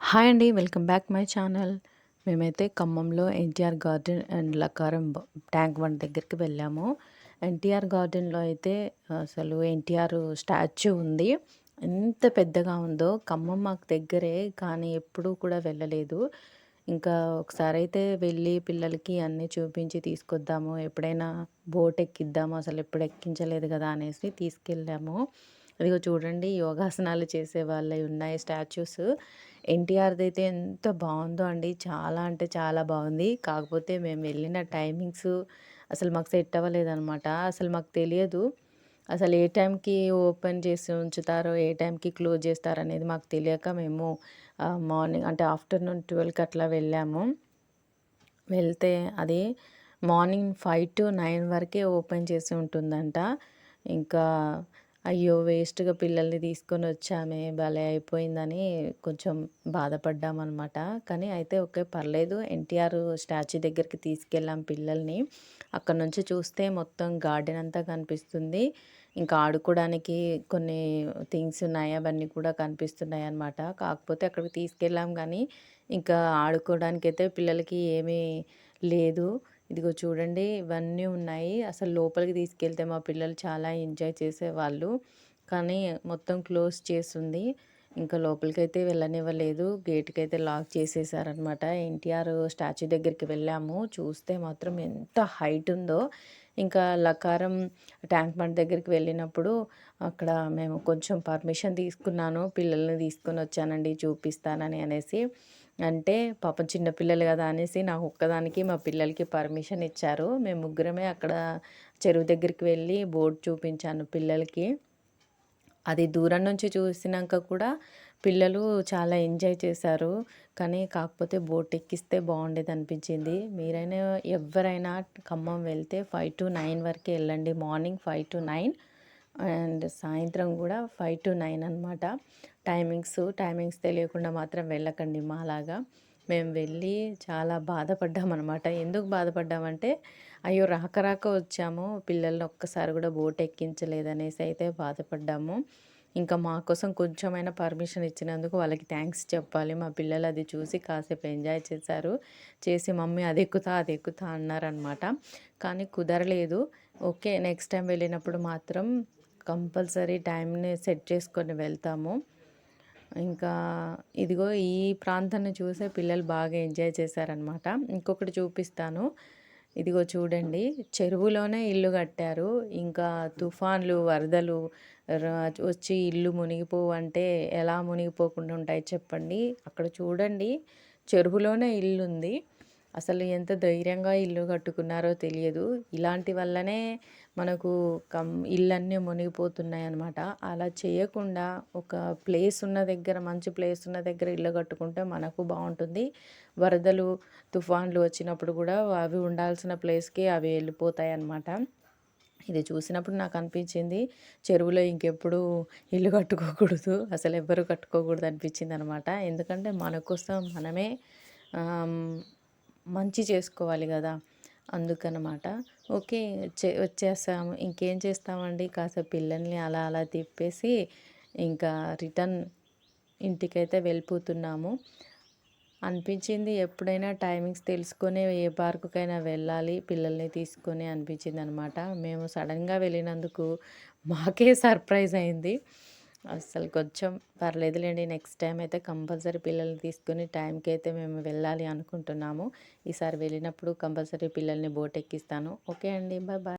Hi అండి welcome back my channel. మేమైతే ఖమ్మంలో NTR garden and Lakaram tank bund దగ్గరికి వెళ్ళాము. ఎన్టీఆర్ గార్డెన్లో అయితే అసలు ఎన్టీఆర్ స్టాచ్యూ ఉంది. ఎంత పెద్దగా ఉందో ఖమ్మం మాకు దగ్గరే కానీ ఎప్పుడూ కూడా వెళ్ళలేదు. ఇంకా ఒకసారి అయితే వెళ్ళి పిల్లలకి అన్నీ చూపించి తీసుకొద్దాము ఎప్పుడైనా బోట్ ఎక్కిద్దాము అసలు ఎప్పుడు ఎక్కించలేదు కదా అనేసి తీసుకెళ్ళాము. ఇదిగో చూడండి యోగాసనాలు చేసే వాళ్ళవి ఉన్నాయి స్టాచ్యూస్. ఎన్టీఆర్ది అయితే ఎంత బాగుందో అండి. చాలా అంటే చాలా బాగుంది. కాకపోతే మేము వెళ్ళిన టైమింగ్స్ అసలు మాకు సెట్ అవ్వలేదన్నమాట. అసలు మాకు తెలియదు. అసలు ఏ టైంకి ఓపెన్ చేసి ఉంచుతారో ఏ టైంకి క్లోజ్ చేస్తారో అనేది మాకు తెలియక మేము మార్నింగ్ అంటే ఆఫ్టర్నూన్ ట్వెల్వ్కి అట్లా వెళ్ళాము. వెళ్తే అది మార్నింగ్ ఫైవ్ టు నైన్ వరకే ఓపెన్ చేసి ఉంటుందంట. ఇంకా అయ్యో వేస్ట్గా పిల్లల్ని తీసుకొని వచ్చామే భలే అయిపోయిందని కొంచెం బాధపడ్డామన్నమాట. కానీ అయితే ఓకే పర్లేదు. ఎన్టీఆర్ స్టాచ్యూ దగ్గరికి తీసుకెళ్ళాం పిల్లల్ని. అక్కడ నుంచి చూస్తే మొత్తం గార్డెన్ అంతా కనిపిస్తుంది. ఇంకా ఆడుకోవడానికి కొన్ని థింగ్స్ ఉన్నాయి అవన్నీ కూడా కనిపిస్తున్నాయి అనమాట కాకపోతే అక్కడికి తీసుకెళ్ళాం కానీ ఇంకా ఆడుకోవడానికి అయితే పిల్లలకి ఏమీ లేదు. ఇదిగో చూడండి ఇవన్నీ ఉన్నాయి. అసలు లోపలికి తీసుకెళ్తే మా పిల్లలు చాలా ఎంజాయ్ చేసేవాళ్ళు. కానీ మొత్తం క్లోజ్ చేసింది ఇంకా లోపలికైతే వెళ్ళనివ్వలేదు. గేట్కి అయితే లాక్ చేసేసారనమాట ఎన్టీఆర్ స్టాచ్యూ దగ్గరికి వెళ్ళాము. చూస్తే మాత్రం ఎంత హైట్ ఉందో. ఇంకా లకారం ట్యాంక్ బండ్ దగ్గరికి వెళ్ళినప్పుడు అక్కడ మేము కొంచెం పర్మిషన్ తీసుకున్నాను. పిల్లల్ని తీసుకొని వచ్చానండి చూపిస్తానని అనేసి. అంటే పాపం చిన్నపిల్లలు కదా అనేసి నాకు ఒక్కదానికి మా పిల్లలకి పర్మిషన్ ఇచ్చారు. మేము ముగ్గురమే అక్కడ చెరువు దగ్గరికి వెళ్ళి బోర్డు చూపించాను పిల్లలకి. అది దూరం నుంచి చూసినాక కూడా పిల్లలు చాలా ఎంజాయ్ చేశారు. కానీ కాకపోతే బోట్ ఎక్కిస్తే బాగుండేది అనిపించింది. మీరైనా ఎవరైనా ఖమ్మం వెళ్తే ఫైవ్ టు నైన్ వరకే వెళ్ళండి. Morning five to nine and సాయంత్రం కూడా ఫైవ్ టు నైన్ అనమాట టైమింగ్స్ టైమింగ్స్ తెలియకుండా మాత్రం వెళ్ళకండి మాలాగా. మేము వెళ్ళి చాలా బాధపడ్డామన్నమాట. ఎందుకు బాధపడ్డామంటే అయ్యో రాక రాక వచ్చాము పిల్లల్ని ఒక్కసారి కూడా బోట్ ఎక్కించలేదనేసి అయితే బాధపడ్డాము. ఇంకా మా కోసం కొంచెమైనా పర్మిషన్ ఇచ్చినందుకు వాళ్ళకి థ్యాంక్స్ చెప్పాలి. మా పిల్లలు అది చూసి కాసేపు ఎంజాయ్ చేశారు. చేసి మమ్మీ అది ఎక్కుతా అది ఎక్కుతా అన్నారనమాట కానీ కుదరలేదు. ఓకే నెక్స్ట్ టైం వెళ్ళినప్పుడు మాత్రం కంపల్సరీ టైంని సెట్ చేసుకొని వెళ్తాము. ఇంకా ఇదిగో ఈ ప్రాంతాన్ని చూసే పిల్లలు బాగా ఎంజాయ్ చేశారనమాట ఇంకొకటి చూపిస్తాను. ఇదిగో చూడండి చెరువులోనే ఇల్లు కట్టారు. ఇంకా తుఫాన్లు వరదలు వచ్చి ఇల్లు మునిగిపోవు అంటే ఎలా మునిగిపోకుండా ఉంటాయి చెప్పండి. అక్కడ చూడండి చెరువులోనే ఇల్లు ఉంది అసలు ఎంత ధైర్యంగా ఇల్లు కట్టుకున్నారో తెలియదు. ఇలాంటి వల్లనే మనకు కం ఇళ్ళన్నీ మునిగిపోతున్నాయి అనమాట అలా చేయకుండా ఒక ప్లేస్ ఉన్న దగ్గర మంచి ప్లేస్ ఉన్న దగ్గర ఇల్లు కట్టుకుంటే మనకు బాగుంటుంది. వరదలు తుఫాన్లు వచ్చినప్పుడు కూడా అవి ఉండాల్సిన ప్లేస్కి అవి వెళ్ళిపోతాయి అన్నమాట ఇది చూసినప్పుడు నాకు అనిపించింది చెరువులో ఇంకెప్పుడు ఇల్లు కట్టుకోకూడదు. అసలు ఎవ్వరు కట్టుకోకూడదు అనిపించింది అనమాట ఎందుకంటే మన కోసం మనమే మంచి చేసుకోవాలి కదా అందుకనమాట. ఓకే చే వచ్చేసాము. ఇంకేం చేస్తామండి? కాస్త పిల్లల్ని అలా అలా తిప్పేసి ఇంకా రిటర్న్ ఇంటికైతే వెళ్ళిపోతున్నాము. అనిపించింది ఎప్పుడైనా టైమింగ్స్ తెలుసుకొని ఏ పార్కుకైనా వెళ్ళాలి పిల్లల్ని తీసుకొని అనిపించింది అనమాట మేము సడన్గా వెళ్ళినందుకు మాకే సర్ప్రైజ్ అయింది. అసలు కొంచెం పర్లేదులేండి. నెక్స్ట్ టైం అయితే కంపల్సరీ పిల్లల్ని తీసుకుని టైంకి అయితే మేము వెళ్ళాలి అనుకుంటున్నాము. ఈసారి వెళ్ళినప్పుడు కంపల్సరీ పిల్లల్ని బోట్ ఎక్కిస్తాను. ఓకే అండి. Bye bye.